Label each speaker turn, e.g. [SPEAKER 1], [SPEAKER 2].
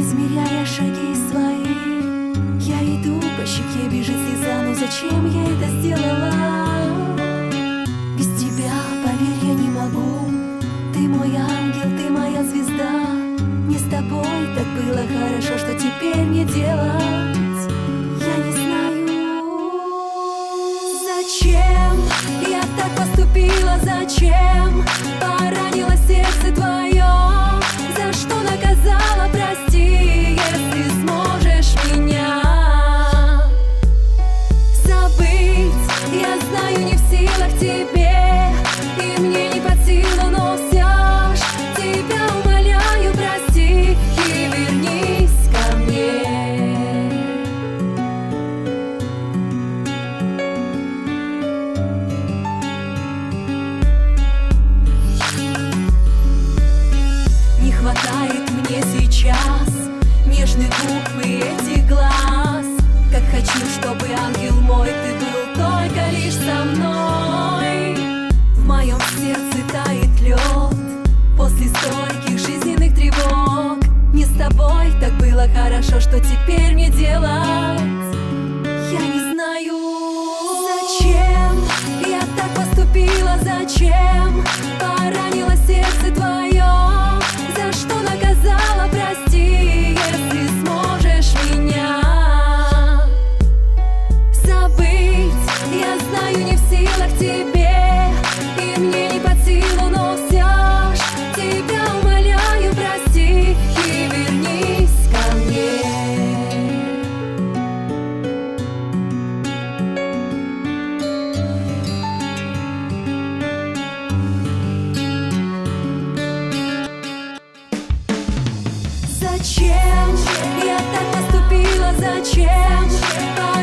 [SPEAKER 1] измеряя шаги свои Я иду, по щеке бежит слеза Но зачем я это сделала? Без тебя, поверь, я не могу Ты мой ангел, ты моя звезда Не с тобой так было хорошо Что теперь мне делать? Я не знаю Зачем я так поступила? Зачем поранила сердце твое? За что наказала? Прости, знаю, не в силах тебе. И мне не под силу, но все ж Тебя умоляю, прости И вернись ко мне. Не хватает мне сейчас Нежных губ и этих глаз. Как хочу, чтобы ангел Что теперь мне делать? Я не знаю. Зачем я так поступила, зачем Зачем я так поступила? Зачем